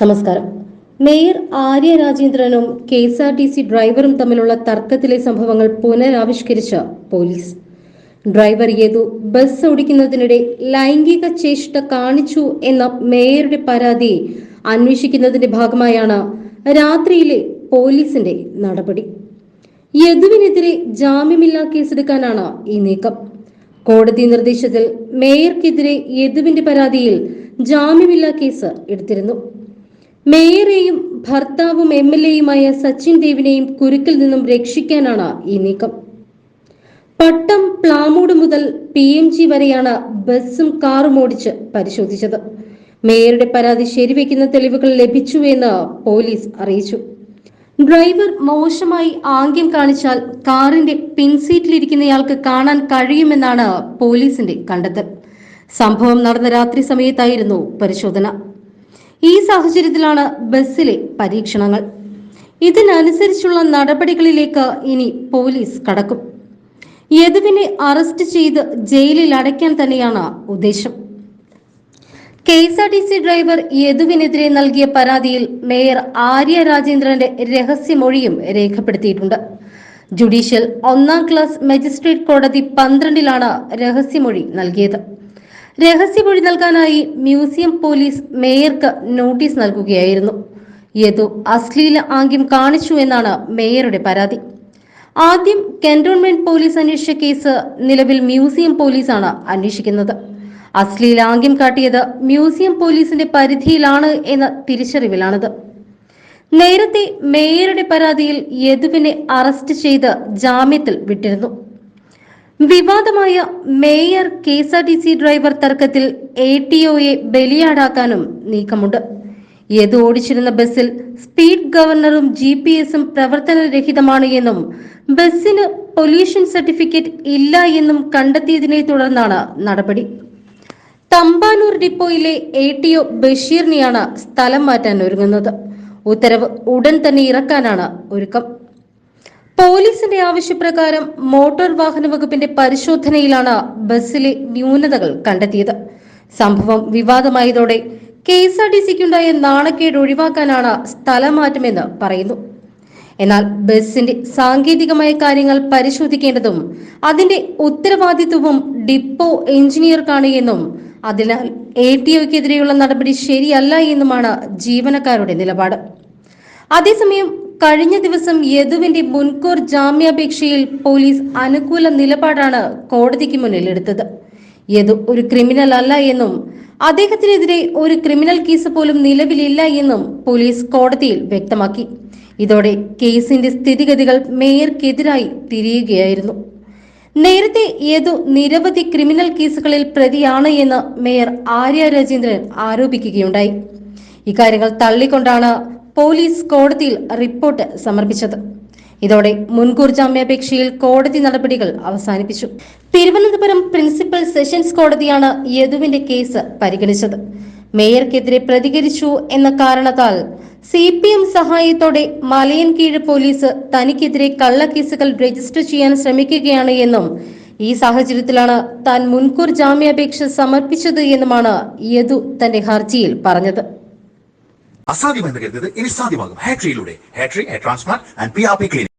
നമസ്കാരം. Mayor Arya രാജേന്ദ്രനും K S R T C ഡ്രൈവറും തമ്മിലുള്ള തർക്കത്തിലെ സംഭവങ്ങൾ പുനരാവിഷ്കരിച്ച പോലീസ്. ഡ്രൈവർ യേതു ബസ് ഓടിക്കുന്നതിനിടെ ലൈംഗിക ചേഷ്ട കാണിച്ചു എന്ന മേയറുടെ പരാതി അന്വേഷിക്കുന്നതിന്റെ ഭാഗമായാണ് രാത്രിയിലെ പോലീസിന്റെ നടപടി. യദുവിനെതിരെ ജാമ്യമില്ലാ കേസെടുക്കാനാണ് ഈ നീക്കം. കോടതി നിർദ്ദേശത്തിൽ മേയർക്കെതിരെ യദുവിന്റെ പരാതിയിൽ ജാമ്യമില്ലാ കേസ് എടുത്തിരുന്നു. മേയറെയും ഭർത്താവും എം എൽ എയുമായ സച്ചിൻ ദേവിനെയും കുരുക്കിൽ നിന്നും രക്ഷിക്കാനാണ് ഈ നീക്കം. പട്ടം പ്ലാമൂട് മുതൽ പി എം ജി വരെയാണ് ബസ്സും കാറും ഓടിച്ച് പരിശോധിച്ചത്. മേയറുടെ പരാതി ശരിവെക്കുന്ന തെളിവുകൾ ലഭിച്ചു എന്ന് പോലീസ് അറിയിച്ചു. ഡ്രൈവർ മോശമായി ആംഗ്യം കാണിച്ചാൽ കാറിന്റെ പിൻസീറ്റിലിരിക്കുന്നയാൾക്ക് കാണാൻ കഴിയുമെന്നാണ് പോലീസിന്റെ കണ്ടെത്തൽ. സംഭവം നടന്ന രാത്രി സമയത്തായിരുന്നു പരിശോധന. ഈ സാഹചര്യത്തിലാണ് ബസ്സിലെ പരീക്ഷണങ്ങൾ. ഇതിനനുസരിച്ചുള്ള നടപടികളിലേക്ക് ഇനി പോലീസ് കടക്കും. യദുവിനെ അറസ്റ്റ് ചെയ്ത് ജയിലിൽ അടയ്ക്കാൻ തന്നെയാണ് ഉദ്ദേശം. K S R T C driver യദുവിനെതിരെ നൽകിയ പരാതിയിൽ മേയർ ആര്യ രാജേന്ദ്രന്റെ രഹസ്യമൊഴിയും രേഖപ്പെടുത്തിയിട്ടുണ്ട്. ജുഡീഷ്യൽ ഒന്നാം ക്ലാസ് മജിസ്ട്രേറ്റ് കോടതി പന്ത്രണ്ടിലാണ് രഹസ്യമൊഴി നൽകിയത്. രഹസ്യമൊഴി നൽകാനായി മ്യൂസിയം പോലീസ് മേയർക്ക് നോട്ടീസ് നൽകുകയായിരുന്നു. യദു അശ്ലീല ആംഗ്യം കാണിച്ചു എന്നാണ് മേയറുടെ പരാതി. ആദ്യം കന്റോൺമെന്റ് പോലീസ് അന്വേഷിച്ച കേസ് നിലവിൽ മ്യൂസിയം പോലീസാണ് അന്വേഷിക്കുന്നത്. അശ്ലീല ആംഗ്യം കാട്ടിയത് മ്യൂസിയം പോലീസിന്റെ പരിധിയിലാണ് എന്ന തിരിച്ചറിവിലാണത്. നേരത്തെ മേയറുടെ പരാതിയിൽ യദുവിനെ അറസ്റ്റ് ചെയ്ത് ജാമ്യത്തിൽ വിട്ടിരുന്നു. വിവാദമായ mayor K S R T C driver തർക്കത്തിൽ എ ടി ഒയെ ബലിയാടാക്കാനും നീക്കമുണ്ട്. ഏത് ഓടിച്ചിരുന്ന ബസ്സിൽ സ്പീഡ് ഗവർണറും ജി പി എസും പ്രവർത്തനരഹിതമാണ് എന്നും ബസ്സിന് പൊല്യൂഷൻ സർട്ടിഫിക്കറ്റ് ഇല്ല എന്നും കണ്ടെത്തിയതിനെ തുടർന്നാണ് നടപടി. തമ്പാനൂർ ഡിപ്പോയിലെ എ ടി ഒ ബഷീറിനെയാണ് സ്ഥലം മാറ്റാൻ ഒരുങ്ങുന്നത്. ഉത്തരവ് ഉടൻ തന്നെ ഇറക്കാനാണ് ഒരുക്കം. പോലീസിന്റെ ആവശ്യപ്രകാരം മോട്ടോർ വാഹന വകുപ്പിന്റെ പരിശോധനയിലാണ് ബസ്സിലെ ന്യൂനതകൾ കണ്ടെത്തിയത്. സംഭവം വിവാദമായതോടെ കെ എസ് ആർ ടി സിക്കുണ്ടായ നാണക്കേട് ഒഴിവാക്കാനാണ് സ്ഥലമാറ്റമെന്ന് പറയുന്നു. എന്നാൽ ബസിന്റെ സാങ്കേതികമായ കാര്യങ്ങൾ പരിശോധിക്കേണ്ടതും അതിന്റെ ഉത്തരവാദിത്വവും ഡിപ്പോ എഞ്ചിനീയർക്കാണ് എന്നും അതിനാൽ എ ടി ഒക്കെതിരെയുള്ള നടപടി ശരിയല്ല എന്നുമാണ് ജീവനക്കാരുടെ നിലപാട്. അതേസമയം കഴിഞ്ഞ ദിവസം യദുവിന്റെ മുൻകൂർ ജാമ്യാപേക്ഷയിൽ പോലീസ് അനുകൂല നിലപാടാണ് കോടതിക്ക് മുന്നിൽ എടുത്തത് യദു ഒരു ക്രിമിനൽ അല്ല എന്നും അദ്ദേഹത്തിനെതിരെ ഒരു ക്രിമിനൽ കേസ് പോലും നിലവിലില്ല എന്നും പോലീസ് കോടതിയിൽ വ്യക്തമാക്കി. ഇതോടെ കേസിന്റെ സ്ഥിതിഗതികൾ മേയർക്കെതിരായി തിരിയുകയായിരുന്നു. നേരത്തെ യദു നിരവധി ക്രിമിനൽ കേസുകളിൽ പ്രതിയാണ് എന്ന് മേയർ ആര്യ രാജേന്ദ്രൻ ആരോപിക്കുകയുണ്ടായി. ഇക്കാര്യങ്ങൾ തള്ളിക്കൊണ്ടാണ് പോലീസ് കോടതിയിൽ റിപ്പോർട്ട് സമർപ്പിച്ചത്. ഇതോടെ മുൻകൂർ ജാമ്യാപേക്ഷയിൽ കോടതി നടപടികൾ അവസാനിപ്പിച്ചു. തിരുവനന്തപുരം പ്രിൻസിപ്പൽ സെഷൻസ് കോടതിയാണ് യദുവിന്റെ കേസ് പരിഗണിച്ചത്. മേയർക്കെതിരെ പ്രതികരിച്ചു എന്ന കാരണത്താൽ സി പി എം സഹായത്തോടെ മലയൻകീഴ് പോലീസ് തനിക്കെതിരെ കള്ളക്കേസുകൾ രജിസ്റ്റർ ചെയ്യാൻ ശ്രമിക്കുകയാണ് എന്നും ഈ സാഹചര്യത്തിലാണ് താൻ മുൻകൂർ ജാമ്യാപേക്ഷ സമർപ്പിച്ചത് എന്നുമാണ് യദു തന്റെ ഹർജിയിൽ പറഞ്ഞത്. അസാധ്യമെന്ന് കരുതുന്നത് ഇനി സാധ്യമാകും. ഹാട്രിയിലൂടെ ഹാട്രി transplant and P R P clinic